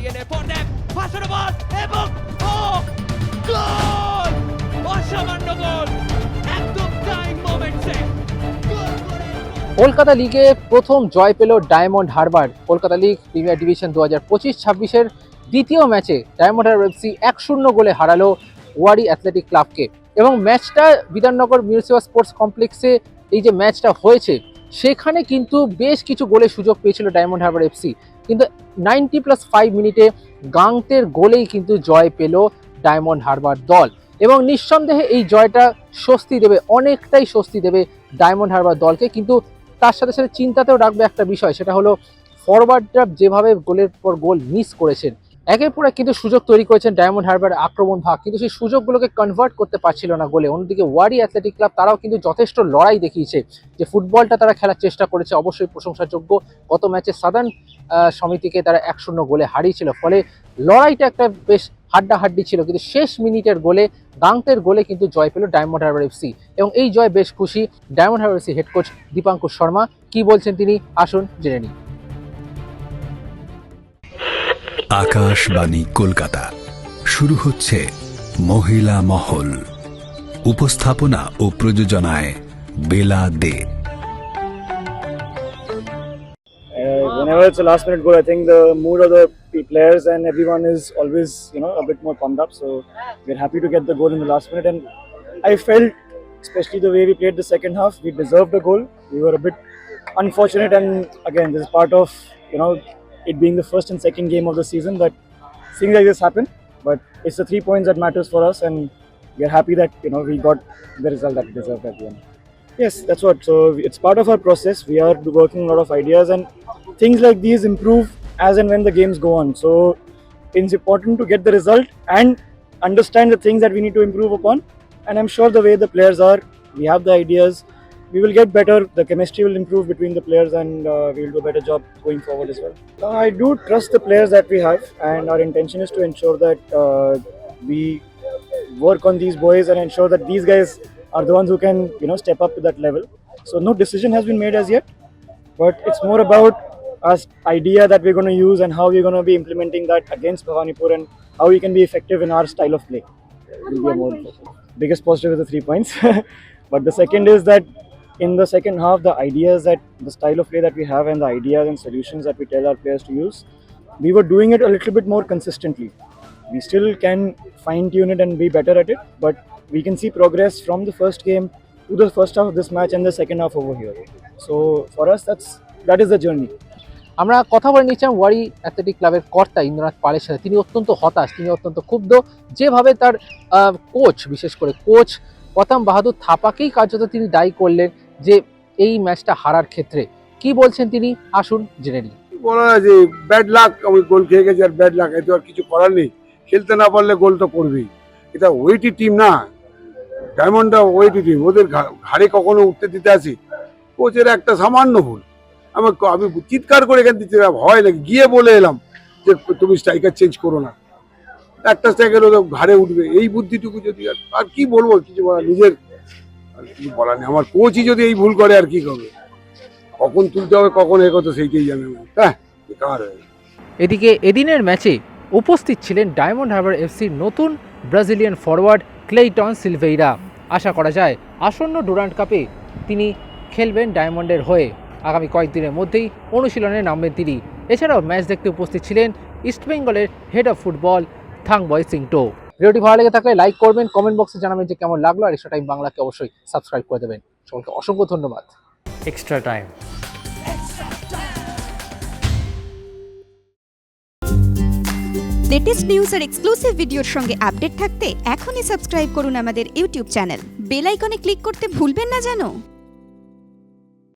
Pass on the ball এবং ও গোল! অসামান্য গোল! একদম টাইম মোমেন্টসে কলকাতা লিগে প্রথম জয় পেল Diamond Harbour. Kolkata league premier division দু হাজার পঁচিশ, ছাব্বিশের দ্বিতীয় ম্যাচে ডায়মন্ড হারবার এফসি এক শূন্য গোলে হারালো ওয়ারি অ্যাথলেটিক ক্লাবকে। এবং ম্যাচটা বিধাননগর মিউনিসিপাল স্পোর্টস কমপ্লেক্সে এই যে ম্যাচটা হয়েছে সেখানে কিন্তু বেশ কিছু গোলের সুযোগ পেয়েছিল ডায়মন্ড হারবার এফসি কিন্তু নাইনটি প্লাস ফাইভ মিনিটে গাংতের গোলেই কিন্তু জয় পেল ডায়মন্ড হারবার দল। এবং নিঃসন্দেহে এই জয়টা স্বস্তি দেবে, অনেকটাই স্বস্তি দেবে ডায়মন্ড হারবার দলকে। কিন্তু তার সাথে সাথে চিন্তাতেও রাখবে একটা বিষয়, সেটা হলো ফরওয়ার্ডরা যেভাবে গোলের পর গোল মিস করেছেন একের পর এক কিন্তু সুযোগ তৈরি করেছেন ডায়মন্ড হারবার আক্রমণ ভাগ। কিন্তু সেই সুযোগগুলোকে কনভার্ট করতে পারছিল না গোলে। অন্যদিকে ওয়ারি অ্যাথলেটিক ক্লাব তারাও কিন্তু যথেষ্ট লড়াই দেখিয়েছে যে ফুটবলটা তারা খেলার চেষ্টা করেছে। অবশ্যই প্রশংসাযোগ্য। গত ম্যাচে সাদার্ন সমিতিকে তারা এক শূন্য গোলে হারিয়েছিল। ফলে লড়াইটা একটা বেশ হাড্ডাহাড্ডি ছিল। কিন্তু শেষ মিনিটের গোলে গাংতের গোলে কিন্তু জয় পেল ডায়মন্ড হারবার এফসি এবং এই জয় বেশ খুশি Diamond Harbour FC head coach Dipankur Sharma. কি বলছেন তিনি? আসুন জেনে নিই। আকাশবাণী কলকাতা শুরু হচ্ছে মহিলা মহল উপস্থাপনা ও প্রযোজনায় বেলা দে Uh, whenever it's a last minute goal, I think the mood of the players and everyone is always, you know, a bit more pumped up. So we're happy to get the goal in the last minute. And I felt, especially the way we played the second half, we deserved the goal. We were a bit unfortunate. And again, this is part of, you know, it being the first and second game of the season that things like this happen. But it's the three points that matters for us. And we're happy that, you know, we got the result that we deserved at the end. Yes, that's what. So it's part of our process. We are working a lot of ideas, and things like these improve as and when the games go on. So it's important to get the result and understand the things that we need to improve upon. And I'm sure the way the players are, we have the ideas. We will get better. The chemistry will improve between the players, and uh, we'll do a better job going forward as well. Uh, I do trust the players that we have, and our intention is to ensure that uh, we work on these boys and ensure that these guys are the ones who can you know step up to that level so no decision has been made as yet but it's more about us idea that we're going to use and how we're going to be implementing that against Bhavanipur and how we can be effective in our style of play will be a more biggest positive is the three points but the second is that in the second half the ideas that the style of play that we have and the ideas and solutions that we tell our players to use we were doing it a little bit more consistently we still can fine tune it and be better at it but we can see progress from the first game to the first half of this match and the second half over here so for us that's that is the journey আমরা কথা বলে নিচ্ছিলাম ওয়ারি athletic ক্লাবের কর্তা ইন্দ্রনাথ পালের সাথে তিনি অত্যন্ত হতাশ তিনি অত্যন্ত ক্ষুব্ধ যেভাবে তার কোচ বিশেষ করে কোচ প্রথম বাহাদুর থাপাকেই কার্যত তিনি দায়ী করলেন যে এই ম্যাচটা হারার ক্ষেত্রে কি বলছেন তিনি? আসুন জেনে নিই। বলা যায় যে ব্যাড লাক আমি গোল খেয়ে গেছি আর ব্যাড লাক এতে আর কিছু করার নেই। খেলতে না পারলে গোল তো করবেই। এটা ওয়েটি টিম না। ডায়মন্ডটা ওয়েটি টিম ওদের ঘাড়ে কখনো উঠতে দিতে আসি। কোচের একটা সামান্য ভুল। আমার আমি চিৎকার করে এখান দিতে ভয় লাগে। গিয়ে বলে এলাম যে তুমি স্ট্রাইকার চেঞ্জ করো না। একটা স্ট্রাইকার ওদের ঘাড়ে উঠবে। এই বুদ্ধিটুকু যদি আর- কি বলব? কিছু নিজের কিছু বলার নেই। আমার কোচই যদি এই ভুল করে আর কি করবে? কখন তুলতে হবে, কখন এ সেইটাই জানে হ্যাঁ বেকার এদিকে এদিনের ম্যাচে উপস্থিত ছিলেন ডায়মন্ড হারবার এফসির নতুন ব্রাজিলিয়ান ফরওয়ার্ড ক্লেইটন সিলভেইরা। আশা করা যায়, আসন্ন ডুরান্ট কাপে তিনি খেলবেন ডায়মন্ডের হয়ে। আগামী কয়েকদিনের মধ্যেই অনুশীলনে নামবেন তিনি। এছাড়াও ম্যাচ দেখতে উপস্থিত ছিলেন ইস্টবেঙ্গলের head of football Thangboi Singto. ভিডিওটি ভালো লেগে থাকলে লাইক করবেন কমেন্ট বক্সে জানাবেন যে কেমন লাগল আর এক্সট্রা টাইম বাংলাকে অবশ্যই সাবস্ক্রাইব করে দেবেন। সকলকে অসংখ্য ধন্যবাদ। এক্সট্রা টাইম লেটেস্ট নিউজ আর এক্সক্লুসিভ ভিডিওর সঙ্গে আপডেট থাকতে এখনই সাবস্ক্রাইব করুন আমাদের ইউটিউব চ্যানেল বেল আইকনে ক্লিক করতে ভুলবেন না জানো?